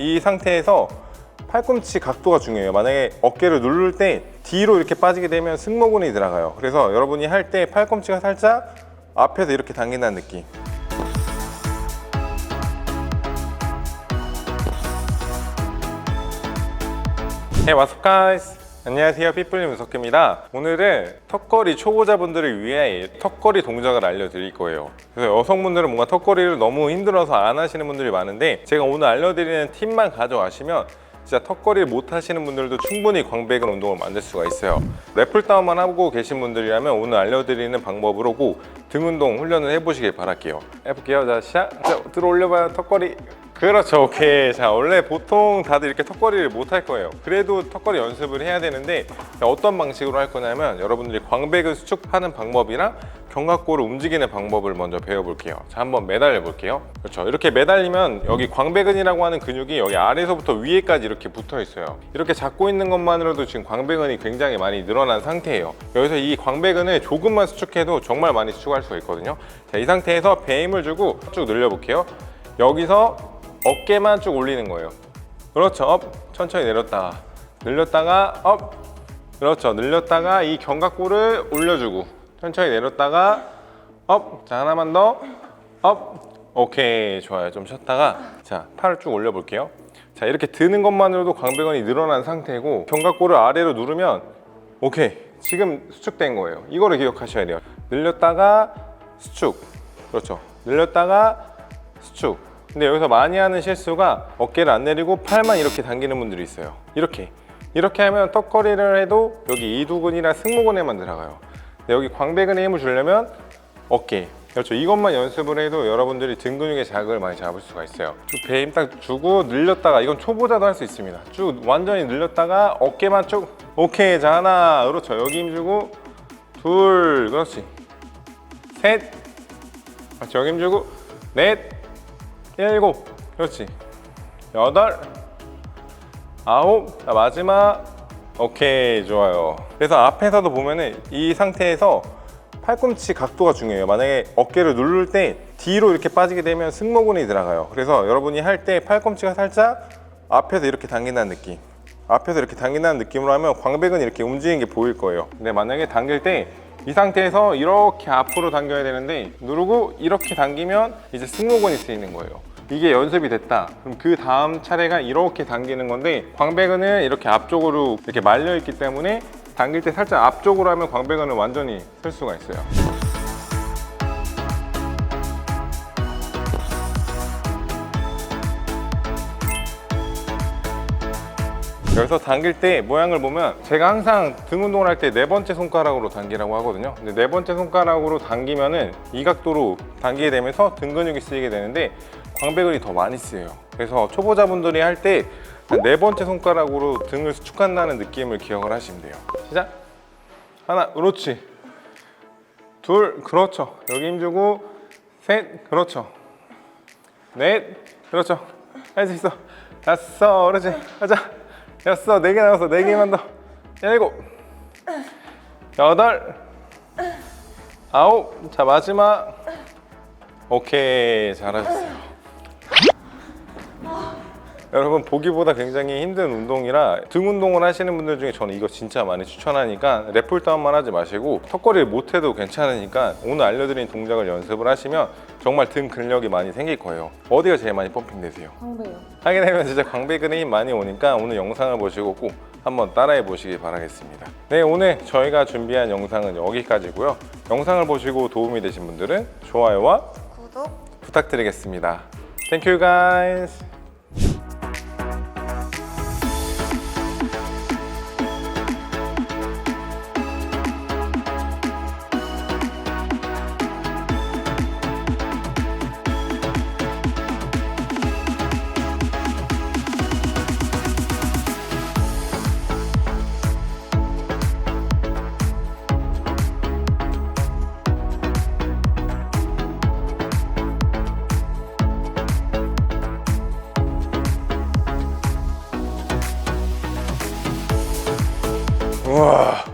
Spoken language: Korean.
이 상태에서 팔꿈치 각도가 중요해요. 만약에 어깨를 누를 때 뒤로 이렇게 빠지게 되면 승모근이 들어가요. 그래서 여러분이 할 때 팔꿈치가 살짝 앞에서 이렇게 당긴다는 느낌. Hey, what's up, guys? 안녕하세요, 삐뿔님 문석입니다. 오늘은 턱걸이 초보자분들을 위해 턱걸이 동작을 알려드릴 거예요. 그래서 여성분들은 뭔가 턱걸이를 너무 힘들어서 안 하시는 분들이 많은데 제가 오늘 알려드리는 팁만 가져가시면 진짜 턱걸이를 못 하시는 분들도 충분히 광배근 운동을 만들 수가 있어요. 래플 다운만 하고 계신 분들이라면 오늘 알려드리는 방법으로 꼭등 운동 훈련을 해보시길 바랄게요. 해볼게요. 자, 시작. 자, 들어 올려봐요. 턱걸이. 그렇죠. 오케이. 자, 원래 보통 다들 이렇게 턱걸이를 못 할 거예요. 그래도 턱걸이 연습을 해야 되는데 어떤 방식으로 할 거냐면 여러분들이 광배근 수축하는 방법이랑 견갑골을 움직이는 방법을 먼저 배워볼게요. 자, 한번 매달려 볼게요. 그렇죠. 이렇게 매달리면 여기 광배근이라고 하는 근육이 여기 아래서부터 위에까지 이렇게 붙어 있어요. 이렇게 잡고 있는 것만으로도 지금 광배근이 굉장히 많이 늘어난 상태예요. 여기서 이 광배근을 조금만 수축해도 정말 많이 수축할 수가 있거든요. 자, 이 상태에서 배 힘을 주고 쭉 늘려 볼게요. 여기서 어깨만 쭉 올리는 거예요. 그렇죠. 업. 천천히 내렸다가 늘렸다가 업. 그렇죠. 늘렸다가 이 견갑골을 올려주고 천천히 내렸다가 업. 자 하나만 더. 업. 오케이 좋아요. 좀 쉬었다가 자 팔을 쭉 올려 볼게요. 자 이렇게 드는 것만으로도 광배근이 늘어난 상태고 견갑골을 아래로 누르면 오케이 지금 수축된 거예요. 이거를 기억하셔야 돼요. 늘렸다가 수축. 그렇죠. 늘렸다가 수축. 근데 여기서 많이 하는 실수가 어깨를 안 내리고 팔만 이렇게 당기는 분들이 있어요. 이렇게. 이렇게 하면 턱걸이를 해도 여기 이두근이랑 승모근에만 들어가요. 근데 여기 광배근에 힘을 주려면 어깨. 그렇죠. 이것만 연습을 해도 여러분들이 등 근육의 자극을 많이 잡을 수가 있어요. 쭉 배에 힘딱 주고 늘렸다가 이건 초보자도 할 수 있습니다. 쭉 완전히 늘렸다가 어깨만 쭉 오케이. 자 하나. 그렇죠. 여기 힘 주고 둘. 그렇지. 셋. 그렇지. 여기 힘 주고 넷. 일곱. 그렇지. 여덟. 아홉. 자, 마지막. 오케이 좋아요. 그래서 앞에서도 보면은 이 상태에서 팔꿈치 각도가 중요해요. 만약에 어깨를 누를 때 뒤로 이렇게 빠지게 되면 승모근이 들어가요. 그래서 여러분이 할 때 팔꿈치가 살짝 앞에서 이렇게 당긴다는 느낌. 앞에서 이렇게 당긴다는 느낌으로 하면 광배근이 이렇게 움직이는 게 보일 거예요. 근데 만약에 당길 때 이 상태에서 이렇게 앞으로 당겨야 되는데 누르고 이렇게 당기면 이제 승모근이 쓰이는 거예요. 이게 연습이 됐다. 그럼 그 다음 차례가 이렇게 당기는 건데 광배근은 이렇게 앞쪽으로 이렇게 말려 있기 때문에 당길 때 살짝 앞쪽으로 하면 광배근을 완전히 쓸 수가 있어요 여기서 당길 때 모양을 보면 제가 항상 등 운동을 할 때 네 번째 손가락으로 당기라고 하거든요. 근데 네 번째 손가락으로 당기면은 이 각도로 당기게 되면서 등 근육이 쓰이게 되는데 광배근이 더 많이 쓰여요. 그래서 초보자분들이 할 때 네 번째 손가락으로 등을 수축한다는 느낌을 기억을 하시면 돼요. 시작! 하나 그렇지. 둘 그렇죠. 여기 힘주고 셋 그렇죠. 넷 그렇죠. 할 수 있어. 다섯 그렇지 가자 여섯 네개 남았어. 네 개만 더. 일곱. 여덟. 아홉. 자 마지막. 오케이. 잘하셨어요. 여러분 보기보다 굉장히 힘든 운동이라 등 운동을 하시는 분들 중에 저는 이거 진짜 많이 추천하니까 랩풀 다운만 하지 마시고 턱걸이를 못해도 괜찮으니까 오늘 알려드린 동작을 연습을 하시면 정말 등 근력이 많이 생길 거예요 어디가 제일 많이 펌핑 되세요? 광배요. 하게 되면 진짜 광배근에 힘 많이 오니까 오늘 영상을 보시고 꼭 한번 따라해 보시길 바라겠습니다. 네, 오늘 저희가 준비한 영상은 여기까지고요. 영상을 보시고 도움이 되신 분들은 좋아요와 구독. 부탁드리겠습니다. Thank you guys. 우와.